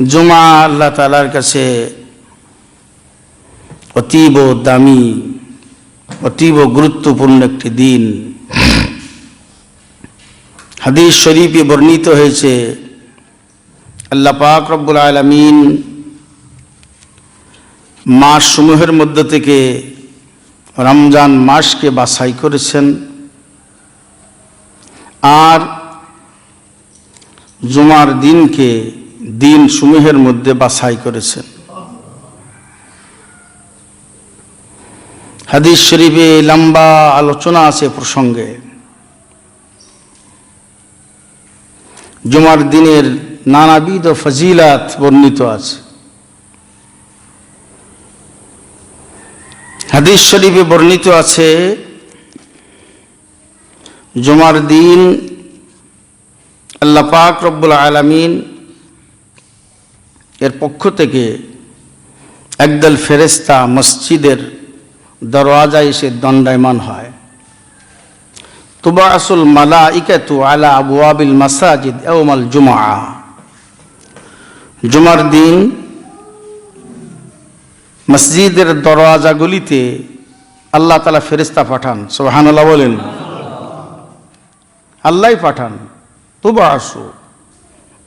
জুমা আল্লাহ তালার কাছে অতীব দামি, অতীব গুরুত্বপূর্ণ একটি দিন। হাদিস শরীফে বর্ণিত হয়েছে, আল্লাহ পাক রব্বুল আলমিন মাস সমূহের মধ্য থেকে রমজান মাসকে বাছাই করেছেন। আর জুমার দিনকে দিন সমূহের মধ্যে বাছাই করেছেন। হাদিস শরীফে লম্বা আলোচনা আছে প্রসঙ্গে। জুমার দিনের নানাবিধ ফজিলাত বর্ণিত আছে। হাদিস শরীফে বর্ণিত আছে, জুমার দিন আল্লাহ পাক রব্বুল আলমিন এর পক্ষ থেকে একদল ফেরেস্তা মসজিদের দরওয়াজায় এসে দণ্ডায়মান হয়। তুবা আসল মালা ইকাতু আলা আবু আবিল মাসাজিদ এওমাল জুমা জুমার দিন মসজিদের দরওয়াজাগুলিতে আল্লাহ তালা ফেরিস্তা পাঠান সোহানাল্লাহ বলেন। আল্লাহ পাঠান তুবা আসু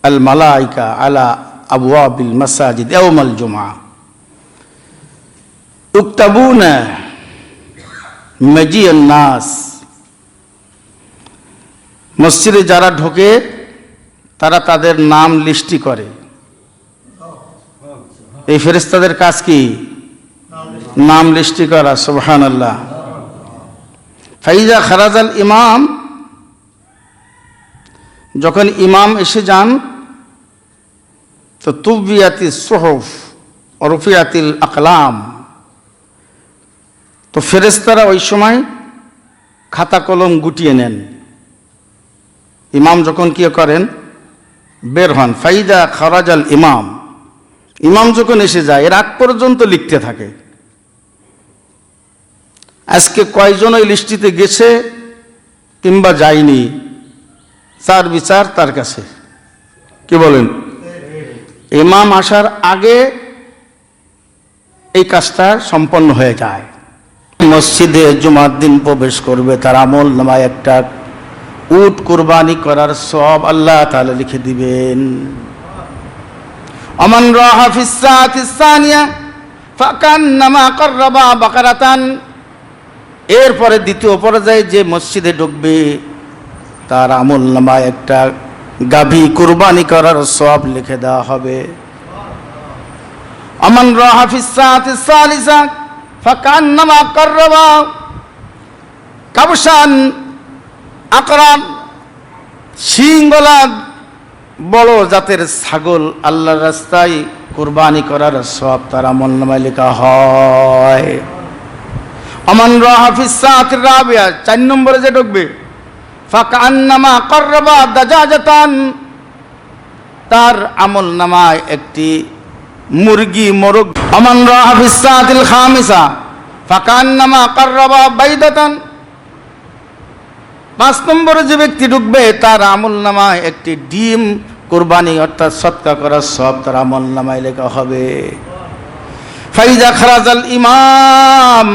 আল মালাইকা আলা আবিল মাসাজিদ এওমাল জুমা উক্তাবুনা মজিয়ান নাস। মসজিদে যারা ঢোকে, তারা তাদের নাম লিস্টি করে। এই ফেরেস্তাদের কাজ কি? নাম লিস্টি করা সুবহান আল্লাহ ফাইজা খারাজাল ইমাম, যখন ইমাম এসে যান তো তুবিয়াতি সোহফ রফিয়াতিল আকলাম তো ফেরেস্তারা ওই সময় খাতা কলম গুটিয়ে নেন। ইমাম যখন কি করেন? বের হন। ফাইদা খরাজাল ইমাম। ইমাম যখন এসে যায়, এর আগ পর্যন্ত লিখতে থাকে। আজকে কয়জন ওই লিস্টিতে গেছে কিংবা যায়নি? তার বিচার তার কাছে। কি বলেন? ইমাম আসার আগে এই কাজটা সম্পন্ন হয়ে যায়। মসজিদে জুমার দিন প্রবেশ করবে, তার আমল নামায় একটা উট কোরবানি করার সব আল্লাহ তাহলে লিখে দিবেন। অমন রাহাফিসানিয়া ফাকান্নামা কররাবা বাকারাতান। এরপরে দ্বিতীয় পর্যায়ে যে মসজিদে ঢুকবে, তার আমল নামায় একটা গাভী কুরবানি করার সব লিখে দেওয়া হবে। অমন কাবসান আকরাম সিংগলা বড় জাতের ছাগল আল্লাহর রাস্তায় কোরবানি করার সব তার আমল নামায় লেখা হয়। আমান রাহাফিস চার নম্বরে যে ঢুকবে। ফাঁকা আন্নামা করবা দাজাজাতান। তার আমল নামায় একটি মুরগি, মোরগ। আমান রাহাফিস খামিসা ফাঁকা আন্নামা করবা বাইদাতান। পাঁচ নম্বরে যে ব্যক্তি ঢুকবে, তার আমল নামায় একটি ডিম, কোরবানি, অর্থাৎ সৎকা করার সব তার আমল নামায় লেখা হবে। ফাইজা খারাজাল ইমাম।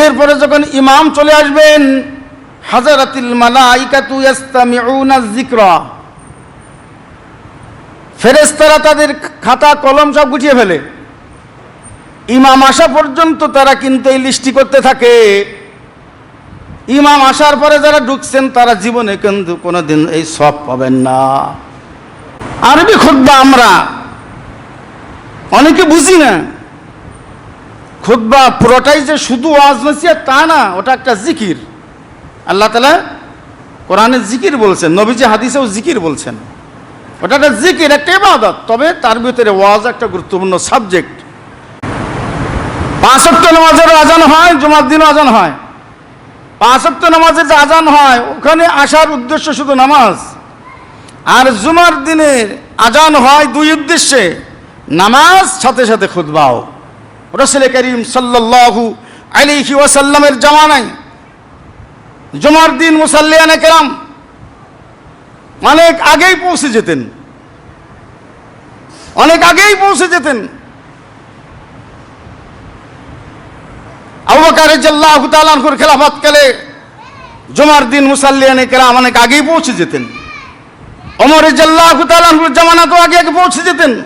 এরপরে যখন ইমাম চলে আসবেন হাজারাতিল মালাইকাতু ইয়াস্তামিউনা যিকরা। ফেরেশতারা তাদের খাতা, কলম সব গুছিয়ে ফেলে। ইমাম আসা পর্যন্ত তারা কিন্তু এই লিস্টি করতে থাকে। ইমাম আসার পরে যারা ঢুকছেন, তারা জীবনে কিন্তু কোনোদিন এই সব পাবেন না। আরবি খুদ্া আমরা অনেকে বুঝি না। খুদ্া পুরোটাই যে শুধু ওয়াজ নসিয়া তা না, ওটা একটা জিকির। আল্লাহ তালা কোরআনে জিকির বলছেন, নবীজি হাদিসেও জিকির বলছেন। ওটা একটা জিকির, একটা ইবাদত, তবে তার ভিতরে ওয়াজ একটা গুরুত্বপূর্ণ সাবজেক্ট। পাঁচ নামাজের আজান হয়, জুমার দিনও আজান হয়। পাঁচ সপ্তাহ নামাজের যে আজান হয়, ওখানে আসার উদ্দেশ্য শুধু নামাজ। আর জুমার দিনের আজান হয় দুই উদ্দেশ্যে, নামাজ, সাথে সাথে খুদবাও রসুল করিম সাল্লাহু আলিহি ওয়াসাল্লামের জামানায় জুমার দিন মুসাল্লিয়ানে কেরাম। অনেক আগেই পৌঁছে যেতেন। অনেক আগেই পৌঁছে যেতেন। আবু বকর রাদিয়াল্লাহু তাআলা আনহুর খেলাফত কালে জুমার দিন মুসাল্লিয়ানে কেরাম অনেক আগেই পৌঁছে যেতেন। ওমর রাদিয়াল্লাহু তাআলা আনহুর জামানা তো আগে আগে পৌঁছে যেতেন।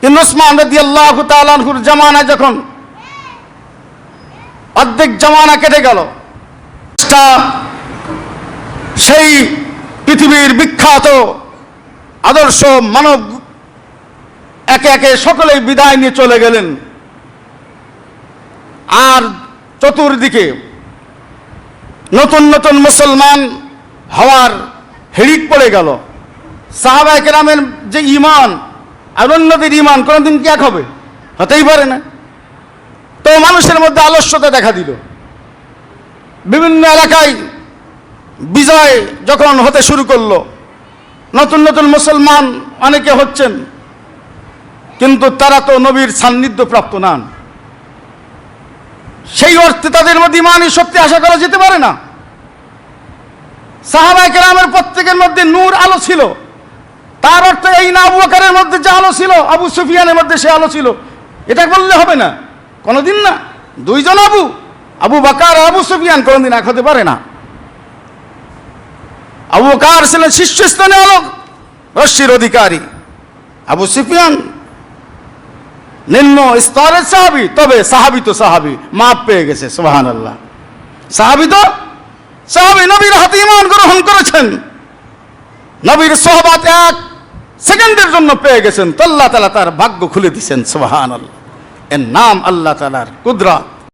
কিন্তু ওসমান রাদিয়াল্লাহু তাআলা আনহুর জামানা যখন অর্ধেক জামানা কেটে গেল তা সেই পৃথিবীর বিখ্যাত আদর্শ মানব একে একে সকলেই বিদায় নিয়ে চলে গেলেন। আর চতুর্দিকে নতুন নতুন মুসলমান হওয়ার হিড়িক পড়ে গেল। সাহাবায় কেরামের যে ইমান আর অন্যদের ইমান কোনোদিন কি এক হবে? হতেই পারে না। তো মানুষের মধ্যে আলস্যতা দেখা দিল। বিভিন্ন এলাকায় বিজয় যখন হতে শুরু করল, নতুন নতুন মুসলমান অনেকে হচ্ছেন, কিন্তু তারা তো নবীর সান্নিধ্য প্রাপ্ত নান। সেই অর্থে তাদের মধ্যে ইমানই সত্যি আশা করা যেতে পারে না। সাহাবাই কেরামের প্রত্যেকের মধ্যে নূর আলো ছিল। তার অর্থ এই না আবু বকরের মধ্যে যে আলো ছিল, আবু সুফিয়ানের মধ্যে সে আলো ছিল, এটা বললে হবে না। কোনোদিন না। দুইজন আবু আবু বাকার আবু সুফিয়ান কোনোদিন এক হতে পারে না। আবু বকার ছিলেন শীর্ষস্থানে আলোক রশ্মির অধিকারী। আবু সুফিয়ান নিম্ন স্তরের সাহাবি, তবে সাহাবি তো সাহাবি, মাপ পেয়ে গেছে সুবাহান আল্লাহ সাহাবি তো সাহাবি, নবীর হাতে ইমান গ্রহণ করেছেন। নবীর সোহবাত এক সেকেন্ডের জন্য পেয়ে গেছেন, তো আল্লাহ তালা তার ভাগ্য খুলে দিছেন সুবাহান আল্লাহ এর নাম আল্লাহ তালার কুদরাত।